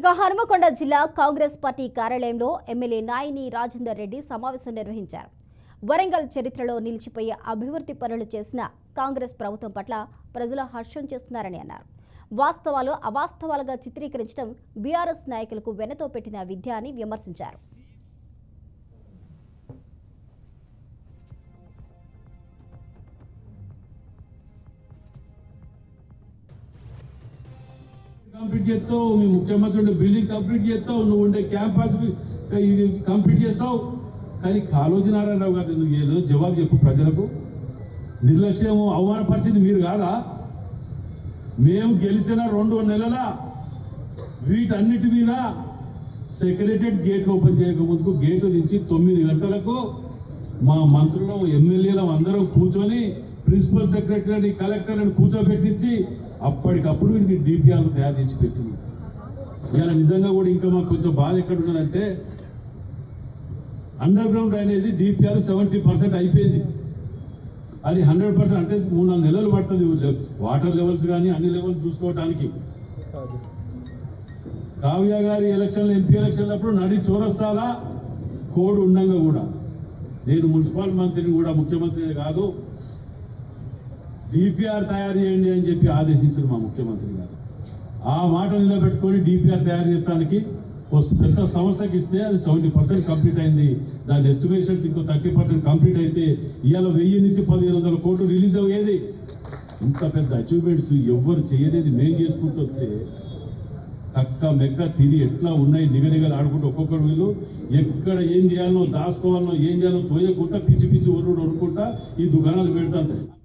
ఇక హనుమకొండ జిల్లా కాంగ్రెస్ పార్టీ కార్యాలయంలో ఎమ్మెల్యే నాయిని రాజేందర్ రెడ్డి సమావేశం నిర్వహించారు. వరంగల్ చరిత్రలో నిలిచిపోయే అభివృద్ధి పనులు చేసిన కాంగ్రెస్ ప్రభుత్వం పట్ల ప్రజలు హర్షం చేస్తున్నారని అన్నారు. వాస్తవాలు అవాస్తవాలుగా చిత్రీకరించడం బీఆర్ఎస్ నాయకులకు వెనతో పెట్టిన విద్య అని విమర్శించారు. కంప్లీట్ చేస్తావు మీ ముఖ్యమంత్రి ఉండే బిల్డింగ్ కంప్లీట్ చేస్తావు నువ్వు ఉండే క్యాంపస్ ఇది కంప్లీట్ చేస్తావు. కానీ కాళోజీ నారాయణరావు గారు ఎందుకు చేయలేదు? జవాబు చెప్పు ప్రజలకు. నిర్లక్ష్యం అవమానపరిచింది మీరు కాదా? మేము గెలిచిన రెండు నెలల వీటన్నిటి మీద సెక్రటరియట్ గేట్ ఓపెన్ చేయకముందుకు గేట్ దించి తొమ్మిది గంటలకు మా మంత్రులు ఎమ్మెల్యేలు అందరం కూర్చొని ప్రిన్సిపల్ సెక్రటరీని కలెక్టర్ని కూర్చోబెట్టించి అప్పటికప్పుడు వీడికి డిపిఆర్ తయారు చేసి పెట్టింది. ఇవాళ నిజంగా కూడా ఇంకా మాకు కొంచెం బాధ ఎక్కడ ఉన్నదంటే అండర్ గ్రౌండ్ అనేది డిపిఆర్ సెవెంటీ పర్సెంట్ అయిపోయింది. అది హండ్రెడ్ పర్సెంట్ అంటే మూడు నాలుగు నెలలు పడుతుంది వాటర్ లెవెల్స్ కానీ అన్ని లెవెల్స్ చూసుకోవడానికి కావ్య గారి ఎలక్షన్లు ఎంపీ ఎలక్షన్లు అప్పుడు నడి చోరస్తాలా కోడ్ ఉండంగా కూడా. నేను మున్సిపల్ మంత్రిని కూడా ముఖ్యమంత్రిని కాదు డిపిఆర్ తయారు చేయండి అని చెప్పి ఆదేశించారు మా ముఖ్యమంత్రి గారు. ఆ మాట నిలబెట్టుకొని డిపిఆర్ తయారు చేస్తానికి ఓ పెద్ద సంస్థకి ఇస్తే అది సెవెంటీ పర్సెంట్ కంప్లీట్ అయింది. దాని ఎస్టిమేషన్స్ ఇంకో థర్టీ పర్సెంట్ కంప్లీట్ అయితే ఇవాళ వెయ్యి నుంచి పదిహేను వందల కోట్లు రిలీజ్ అయ్యేది. ఇంత పెద్ద అచీవ్మెంట్స్ ఎవ్వరు చేయలేదు మేము చేసుకుంటూ వస్తే కక్క మెక్క తిని ఎట్లా ఉన్నాయి నిగనిగలు ఆడుకుంటూ ఒక్కొక్కరు వీళ్ళు. ఎక్కడ ఏం చేయాలనో దాచుకోవాలనో ఏం చేయాలో తోయకుండా పిచ్చి పిచ్చి ఒర్రుడు ఒరుకుంటా ఈ దుకాణాలు పెడతాను